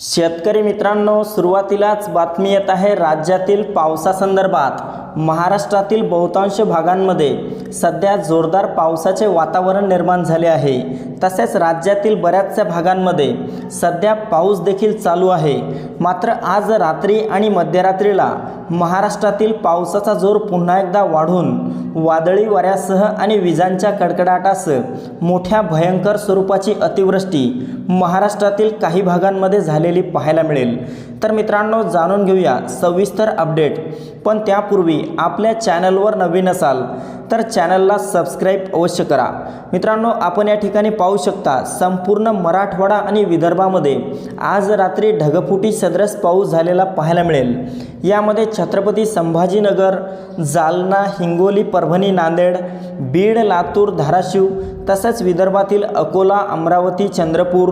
शेतकरी मित्रांनो सुरुवातीलाच बातमी येत आहे राज्यातील पावसासंदर्भात. महाराष्ट्रातील बहुतांश भागांमध्ये सध्या जोरदार पावसाचे वातावरण निर्माण झाले आहे. तसेच राज्यातील बऱ्याचशा भागांमध्ये सध्या पाऊस देखील चालू आहे. मात्र आज रात्री आणि मध्यरात्रीला महाराष्ट्रातील पावसाचा जोर पुन्हा एकदा वाढून वादळी वाऱ्यासह आणि विजांच्या कडकडाटासह मोठ्या भयंकर स्वरूपाची अतिवृष्टी महाराष्ट्रातील काही भागांमध्ये झाली झालेली पाहायला मिळेल. तर मित्रांनो जाणून घेऊया सविस्तर अपडेट पण त्यापूर्वी आपल्या चॅनलवर नवीन असाल तर चॅनलला सबस्क्राईब अवश्य करा. मित्रांनो आपण या ठिकाणी पाहू शकता संपूर्ण मराठवाडा आणि विदर्भामध्ये आज रात्री ढगफुटी सदरस पाऊस झालेला पाहायला मिळेल. यामध्ये छत्रपती संभाजीनगर जालना हिंगोली परभणी नांदेड बीड लातूर धाराशिव तसंच विदर्भातील अकोला अमरावती चंद्रपूर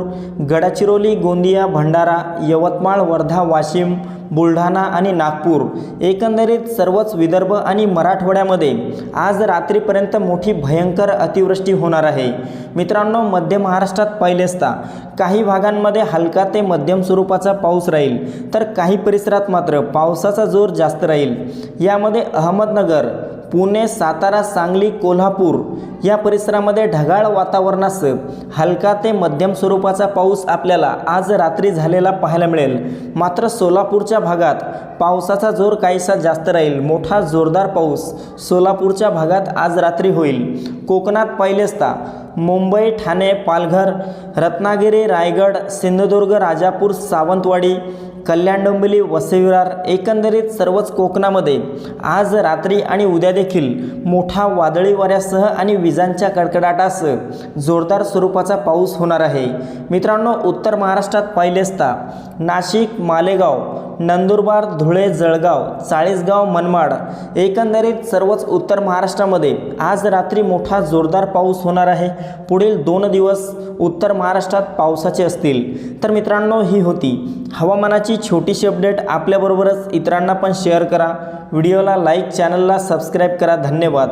गडचिरोली गोंदिया भंडारा यवतमाळ वर्धा वाशिम बुलढाणा आणि नागपूर एकंदरीत सर्वच विदर्भ आणि मराठवाड्यामध्ये आज रात्रीपर्यंत मोठी भयंकर अतिवृष्टी होणार आहे. मित्रांनो मध्य महाराष्ट्रात पहिलेचता काही भागांमध्ये हलका ते मध्यम स्वरूपाचा पाऊस राहील तर काही परिसरात मात्र पावसाचा जोर जास्त राहील. यामध्ये अहमदनगर पुणे सातारा सांगली कोल्हापूर या परिसरामध्ये ढगाळ वातावरणासह हलका ते मध्यम स्वरूपाचा पाऊस आपल्याला आज रात्री झालेला पाहायला मिळेल. मात्र सोलापूरच्या भागात पावसाचा जोर काहीसा जास्त राहील. मोठा जोरदार पाऊस सोलापूरच्या भागात आज रात्री होईल. कोकणात पहिलेचता मुंबई ठाणे पालघर रत्नागिरी रायगड सिंधुदुर्ग राजापूर सावंतवाडी कल्याण डोंबिवली वसईविरार एकंदरीत सर्वच कोकणामध्ये आज रात्री आणि उद्या देखील मोठा वादळी वाऱ्यासह आणि विजांच्या कडकडाटासह जोरदार स्वरूपाचा पाऊस होणार आहे. मित्रांनो उत्तर महाराष्ट्रात पहिलेचता नाशिक मालेगाव नंदुरबार धुळे जळगाव चाळीसगाव मनमाड एकंदरीत सर्वच उत्तर महाराष्ट्रामध्ये आज रात्री मोठा जोरदार पाऊस होणार आहे. पुढील दोन दिवस उत्तर महाराष्ट्रात पावसाचे असतील. तर मित्रांनो ही होती हवामानाची छोटीशी अपडेट. आपल्याबरोबरच इतरांना पण शेअर करा. व्हिडिओला लाईक चॅनलला सबस्क्राईब करा. धन्यवाद.